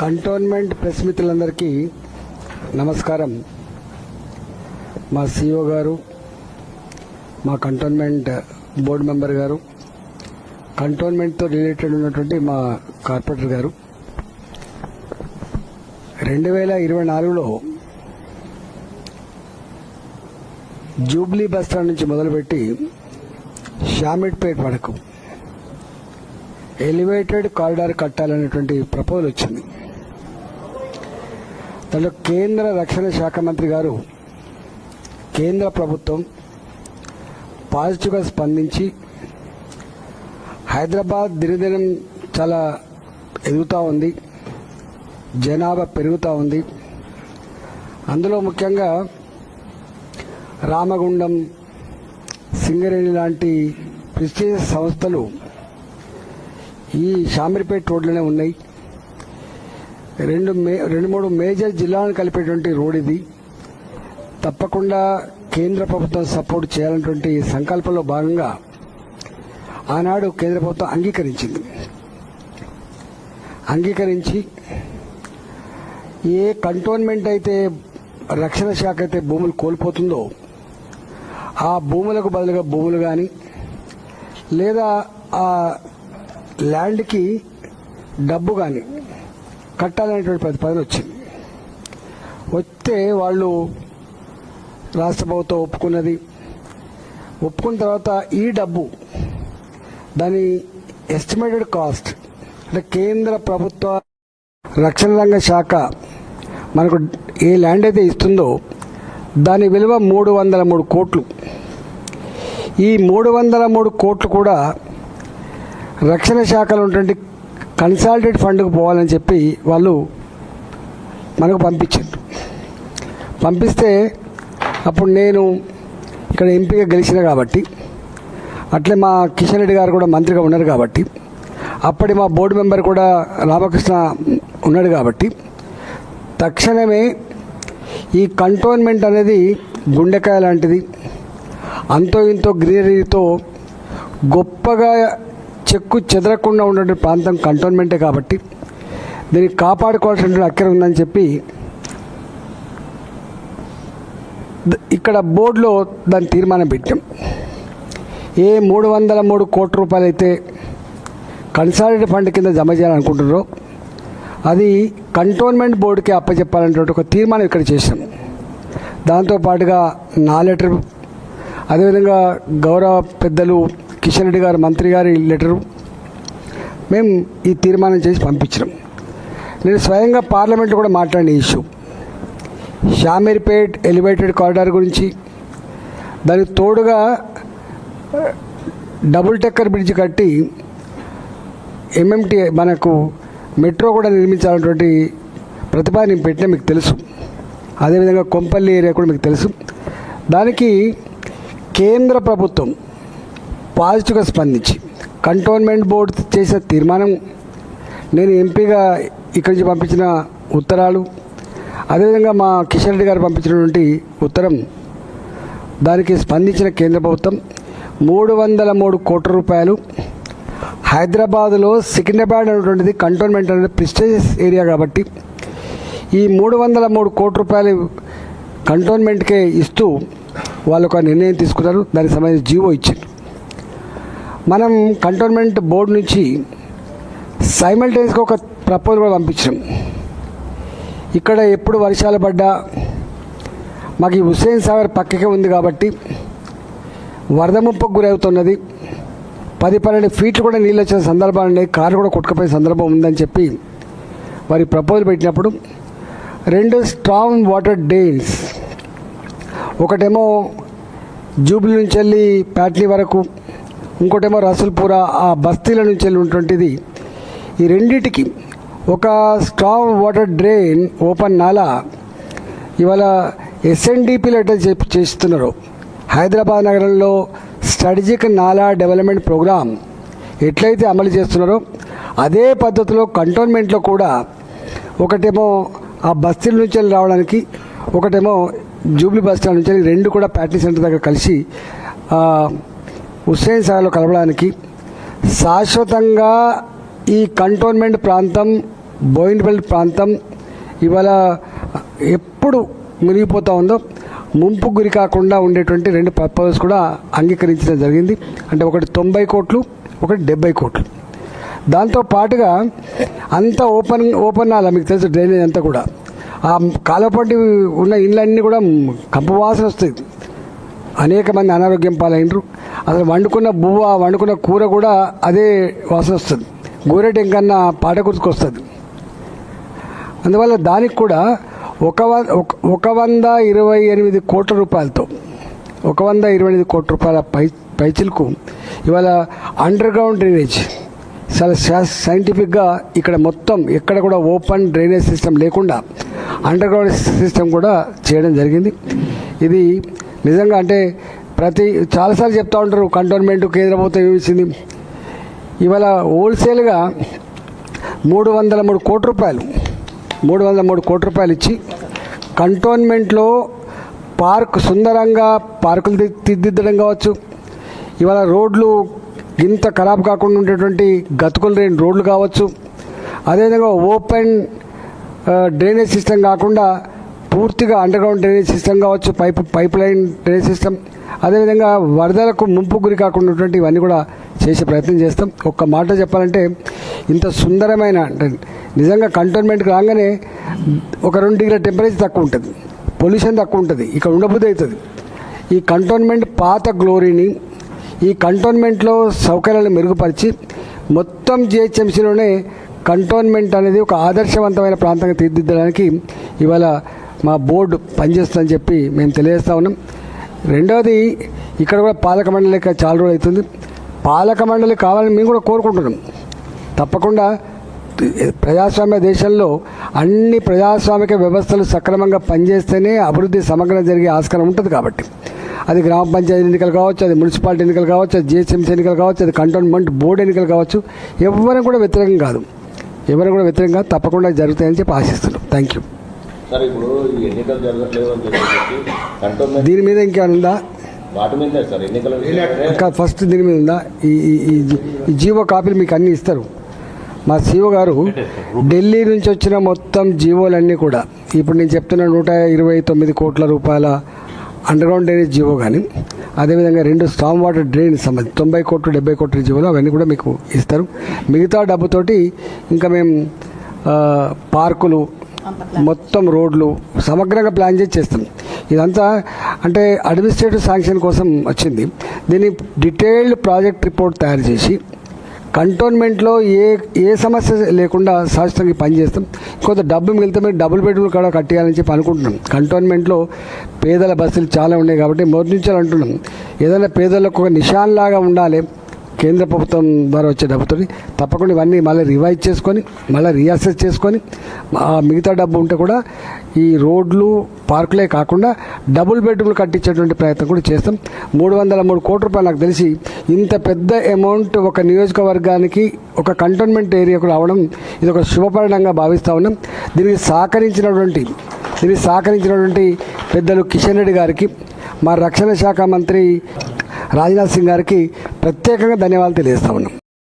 Cantonment press మిత్రులందరికీ నమస్కారం. మా సిఇఓ గారు మా కంటోన్మెంట్ బోర్డు మెంబర్ గారు కంటోన్మెంట్తో రిలేటెడ్ ఉన్నటువంటి మా కార్పొరేటర్ గారు. రెండు వేల ఇరవై నాలుగులో జూబ్లీ బస్ స్టాండ్ నుంచి మొదలుపెట్టి షామిడ్పేట్ వరకు ఎలివేటెడ్ కారిడార్ కట్టాలనేటువంటి ప్రపోజల్ వచ్చింది. దాంట్లో కేంద్ర రక్షణ శాఖ మంత్రి గారు కేంద్ర ప్రభుత్వం పాజిటివ్గా స్పందించి హైదరాబాద్ దినదినం చాలా ఎదుగుతూ ఉంది. జనాభా పెరుగుతూ ఉంది. అందులో ముఖ్యంగా రామగుండం సింగరేణి లాంటి ప్రెస్టీజియస్ సంస్థలు ఈ షామీర్పేట్ రోడ్లోనే ఉన్నాయి. రెండు మే రెండు మూడు మేజర్ జిల్లాలను కలిపేటువంటి రోడ్ ఇది. తప్పకుండా కేంద్ర ప్రభుత్వం సపోర్ట్ చేయాలన్నటువంటి సంకల్పంలో భాగంగా ఆనాడు కేంద్ర ప్రభుత్వం అంగీకరించింది. అంగీకరించి ఏ కంటోన్మెంట్ అయితే రక్షణ శాఖ అయితే భూములు కోల్పోతుందో ఆ భూములకు బదులుగా భూములు కానీ లేదా ఆ ల్యాండ్కి డబ్బు కానీ కట్టాలనేటువంటి ప్రతిపాదన వచ్చింది. వస్తే వాళ్ళు రాష్ట్ర ప్రభుత్వం ఒప్పుకున్నది. ఒప్పుకున్న తర్వాత ఈ డబ్బు దాని ఎస్టిమేటెడ్ కాస్ట్ అంటే కేంద్ర ప్రభుత్వ రక్షణ రంగ శాఖ మనకు ఏ ల్యాండ్ అయితే ఇస్తుందో దాని విలువ మూడు వందల మూడు కోట్లు. ఈ మూడు వందల మూడు కోట్లు కూడా రక్షణ శాఖలో ఉన్నటువంటి కన్సాలిడేట్ ఫండ్కు పోవాలని చెప్పి వాళ్ళు మనకు పంపించారు. పంపిస్తే అప్పుడు నేను ఇక్కడ ఎంపీగా గెలిచిన కాబట్టి అట్లే మా కిషన్ రెడ్డి గారు కూడా మంత్రిగా ఉన్నారు కాబట్టి అప్పటి మా బోర్డు మెంబర్ కూడా రామకృష్ణ ఉన్నాడు కాబట్టి తక్షణమే ఈ కంటోన్మెంట్ అనేది గుండెకాయ లాంటిది. అంతో ఇంతో గ్రీనరీతో గొప్పగా చెక్కు చెదరకుండా ఉండే ప్రాంతం కంటోన్మెంటే కాబట్టి దీన్ని కాపాడుకోవాల్సిన అక్కర ఉందని చెప్పి ఇక్కడ బోర్డులో దాని తీర్మానం పెట్టాం. ఏ మూడు వందల మూడు కోట్ల రూపాయలు అయితే కన్సాలిడేట్ ఫండ్ కింద జమ చేయాలనుకుంటున్నారో అది కంటోన్మెంట్ బోర్డుకి అప్పచెప్పాలనేటువంటి ఒక తీర్మానం ఇక్కడ చేసాం దాంతో పాటుగా నా లెటర్ అదేవిధంగా గౌరవ పెద్దలు కిషన్ రెడ్డి గారు మంత్రి గారి లెటరు మేము ఈ తీర్మానం చేసి పంపించినాం. నేను స్వయంగా పార్లమెంట్లో కూడా మాట్లాడిన ఇష్యూ. షామీర్పేట్ ఎలివేటెడ్ కారిడార్ గురించి దానికి తోడుగా డబుల్ టెక్కర్ బ్రిడ్జ్ కట్టి ఎంఎంటీ మనకు మెట్రో కూడా నిర్మించాలన్నటువంటి ప్రతిపాదన నేను పెట్టినా మీకు తెలుసు. అదేవిధంగా కొంపల్లి ఏరియా కూడా మీకు తెలుసు. దానికి కేంద్ర ప్రభుత్వం పాజిటివ్గా స్పందించి. కంటోన్మెంట్ బోర్డు చేసిన తీర్మానం నేను ఎంపీగా ఇక్కడి నుంచి పంపించిన ఉత్తరాలు. అదేవిధంగా మా కిషన్ రెడ్డి గారు పంపించినటువంటి ఉత్తరం దానికి స్పందించిన కేంద్ర ప్రభుత్వం మూడు వందల మూడు కోట్ల రూపాయలు హైదరాబాదులో సికింద్రాబాద్ అనేటువంటిది కంటోన్మెంట్ అనేది ప్రిస్టేజియస్ ఏరియా కాబట్టి ఈ మూడు వందల మూడు కోట్ల రూపాయలు కంటోన్మెంట్కే ఇస్తూ వాళ్ళు ఒక నిర్ణయం తీసుకున్నారు దానికి సంబంధించి జీవో ఇచ్చారు. మనం కంటోన్మెంట్ బోర్డు నుంచి సైమల్టైన్స్గా ఒక ప్రపోజల్ కూడా పంపించాం ఇక్కడ ఎప్పుడు వర్షాలు పడ్డా మాకు ఈ హుస్సేన్ సాగర్ పక్కకే ఉంది కాబట్టి వరద ముప్పకు గురవుతున్నది. పది పన్నెండు ఫీట్లు కూడా నీళ్ళు వచ్చిన సందర్భాలు ఉన్నాయి. కారు కూడా కొట్టుకుపోయే సందర్భం ఉందని చెప్పి వారి ప్రపోజల్ పెట్టినప్పుడు రెండు స్ట్రాంగ్ వాటర్ డేన్స్ ఒకటేమో జూబ్లీ నుంచి వెళ్ళి ప్యాట్లీ వరకు ఇంకోటేమో రసూల్పూర ఆ బస్తీల నుంచి వెళ్ళి ఉన్నటువంటిది ఈ రెండిటికి ఒక స్ట్రాంగ్ వాటర్ డ్రైన్ ఓపెన్ నాలా ఇవాళ ఎస్ఎన్డిపిలు ఎట్లా చే చేస్తున్నారు. హైదరాబాద్ నగరంలో స్ట్రాటజిక్ నాలా డెవలప్మెంట్ ప్రోగ్రామ్ ఎట్లయితే అమలు చేస్తున్నారో అదే పద్ధతిలో కంటోన్మెంట్లో కూడా ఒకటేమో ఆ బస్తీల నుంచి వెళ్ళి రావడానికి ఒకటేమో జూబ్లీ బస్ స్టాండ్ నుంచి రెండు కూడా ప్యాట్నీ సెంటర్ దగ్గర కలిసి హుస్సేన్ సాగర్లో కలపడానికి శాశ్వతంగా ఈ కంటోన్మెంట్ ప్రాంతం బోయినపల్లి ప్రాంతం ఇవాళ ఎప్పుడు మునిగిపోతూ ఉందో ముంపు గురి కాకుండా ఉండేటువంటి రెండు ప్రపోజల్స్ కూడా అంగీకరించడం జరిగింది. అంటే ఒకటి తొంభై కోట్లు ఒకటి డెబ్బై కోట్లు. దాంతో పాటుగా అంత ఓపెన్ ఓపెన్ అలా మీకు తెలుసు డ్రైనేజ్ అంతా కూడా. ఆ కాలపంటి ఉన్న ఇండ్లన్నీ కూడా కంపవాసన వస్తుంది అనేక మంది అనారోగ్యం పాలైనరు అసలు వండుకున్న బువ్వ వండుకున్న కూర కూడా అదే వాసన వస్తుంది. గోరెటి ఇంకన్నా పాట గుర్తుకొస్తుంది. అందువల్ల దానికి కూడా ఒక వ- ఒక- ఒక వంద ఇరవై ఎనిమిది కోట్ల రూపాయలతో ఒక వంద ఇరవై ఎనిమిది కోట్ల రూపాయల పై పైచిలకు ఇవాళ అండర్ గ్రౌండ్ డ్రైనేజ్ చాలా సైంటిఫిక్గా ఇక్కడ మొత్తం ఎక్కడ కూడా ఓపెన్ డ్రైనేజ్ సిస్టమ్ లేకుండా అండర్ గ్రౌండ్ సిస్టమ్ కూడా చేయడం జరిగింది. ఇది నిజంగా అంటే ప్రతి చాలాసార్లు చెప్తా ఉంటారు కంటోన్మెంట్ కేంద్ర ప్రభుత్వం ఇచ్చింది ఇవాళ హోల్సేల్గా మూడు వందల మూడు కోట్ల రూపాయలు మూడు వందల మూడు కోట్ల రూపాయలు ఇచ్చి కంటోన్మెంట్లో పార్క్ సుందరంగా పార్కులు తీర్దిద్దడం కావచ్చు. ఇవాళ రోడ్లు ఇంత ఖరాబ్ కాకుండా ఉండేటువంటి గతుకులు లేని రోడ్లు కావచ్చు. అదేవిధంగా ఓపెన్ డ్రైనేజ్ సిస్టమ్ కాకుండా పూర్తిగా అండర్గ్రౌండ్ డ్రైనేజ్ సిస్టమ్ కావచ్చు pipe pipeline drainage system అదేవిధంగా వరదలకు ముంపు గురి కాకుండా ఉన్నటువంటి ఇవన్నీ కూడా చేసే ప్రయత్నం చేస్తాం. ఒక్క మాట చెప్పాలంటే ఇంత సుందరమైన అంటే నిజంగా కంటోన్మెంట్కి రాగానే ఒక రెండు డిగ్రీల టెంపరేచర్ తక్కువ ఉంటుంది. పొల్యూషన్ తక్కువ ఉంటుంది. ఇక్కడ ఉండబుద్ధి అవుతుంది. ఈ కంటోన్మెంట్ పాత గ్లోరీని ఈ కంటోన్మెంట్లో సౌకర్యాలను మెరుగుపరిచి మొత్తం జిహెచ్ఎంసీలోనే కంటోన్మెంట్ అనేది ఒక ఆదర్శవంతమైన ప్రాంతంగా తీర్చిదిద్దడానికి ఇవాళ మా బోర్డు పనిచేస్తుందని చెప్పి మేము తెలియజేస్తా ఉన్నాం. రెండవది ఇక్కడ కూడా పాలక మండలి చాలా రోజులు అవుతుంది. పాలక మండలి కావాలని మేము కూడా కోరుకుంటున్నాం. తప్పకుండా ప్రజాస్వామ్య దేశంలో అన్ని ప్రజాస్వామిక వ్యవస్థలు సక్రమంగా పనిచేస్తేనే అభివృద్ధి సమగ్రం జరిగే ఆస్కారం ఉంటుంది కాబట్టి. అది గ్రామ పంచాయతీ ఎన్నికలు కావచ్చు అది మున్సిపాలిటీ ఎన్నికలు కావచ్చు అది జిహెచ్ఎంసీ ఎన్నికలు కావచ్చు అది కంటోన్మెంట్ బోర్డు ఎన్నికలు కావచ్చు ఎవరు కూడా వ్యతిరేకం కాదు. ఎవరు కూడా వ్యతిరేకం కాదు తప్పకుండా జరుగుతాయని చెప్పి ఆశిస్తున్నాం. Thank you. సార్ ఇప్పుడు ఈ ఎన్నికలు జరగట్లేదు అని చెప్పేసి కంటోన్మెంట్ దీని మీద ఇంకేమైనా ఉందా? వాటి మీదే సార్ ఎన్నికల ఇంకా ఫస్ట్ దీని మీద ఉందా? ఈ ఈ- ఈ జీ- ఈ జీవో కాపీలు మీకు అన్నీ ఇస్తారు. మా సీఓ గారు ఢిల్లీ నుంచి వచ్చిన మొత్తం జీవోలన్నీ కూడా ఇప్పుడు నేను చెప్తున్న నూట ఇరవై తొమ్మిది కోట్ల రూపాయల అండర్గ్రౌండ్ డ్రైనేజ్ జీవో కానీ అదేవిధంగా రెండు స్టామ్ వాటర్ డ్రైన్ సంబంధించి తొంభై కోట్లు డెబ్బై కోట్ల జీవోలు అవన్నీ కూడా మీకు ఇస్తారు. మిగతా డబ్బుతోటి ఇంకా మేము పార్కులు మొత్తం రోడ్లు సమగ్రంగా ప్లాన్ చేసి చేస్తాం. ఇదంతా అంటే అడ్మినిస్ట్రేటివ్ శాంక్షన్ కోసం వచ్చింది. దీన్ని డీటెయిల్డ్ ప్రాజెక్ట్ రిపోర్ట్ తయారు చేసి కంటోన్మెంట్లో ఏ ఏ సమస్య లేకుండా శాశ్వతంగా పనిచేస్తాం కొంత డబ్బు మిగిలితే మీరు డబుల్ బెడ్రూమ్ కూడా కట్టేయాలని చెప్పి అనుకుంటున్నాం. కంటోన్మెంట్లో పేదల బస్సులు చాలా ఉన్నాయి కాబట్టి మొదటి నుంచి అంటున్నాం. ఏదైనా పేదలకు ఒక నిషాన్ లాగా ఉండాలి. కేంద్ర ప్రభుత్వం ద్వారా వచ్చే డబ్బుతో తప్పకుండా ఇవన్నీ మళ్ళీ రివైజ్ చేసుకొని మళ్ళీ రీఅసెస్ చేసుకొని ఆ మిగతా డబ్బు ఉంటే కూడా ఈ రోడ్లు పార్కులే కాకుండా డబుల్ బెడ్రూమ్లు కట్టించేటువంటి ప్రయత్నం కూడా చేస్తాం. మూడు వందల మూడు కోట్ల రూపాయలు నాకు తెలిసి ఇంత పెద్ద అమౌంట్ ఒక నియోజకవర్గానికి ఒక కంటోన్మెంట్ ఏరియాకు రావడం ఇది ఒక శుభపరిణంగా భావిస్తూ ఉన్నాం. దీనికి సహకరించినటువంటి దీనికి సహకరించినటువంటి పెద్దలు కిషన్ రెడ్డి గారికి మా రక్షణ శాఖ మంత్రి రాజ్నాథ్ సింగ్ గారికి ప్రత్యేకంగా ధన్యవాదాలు తెలియజేస్తా ఉన్నాం.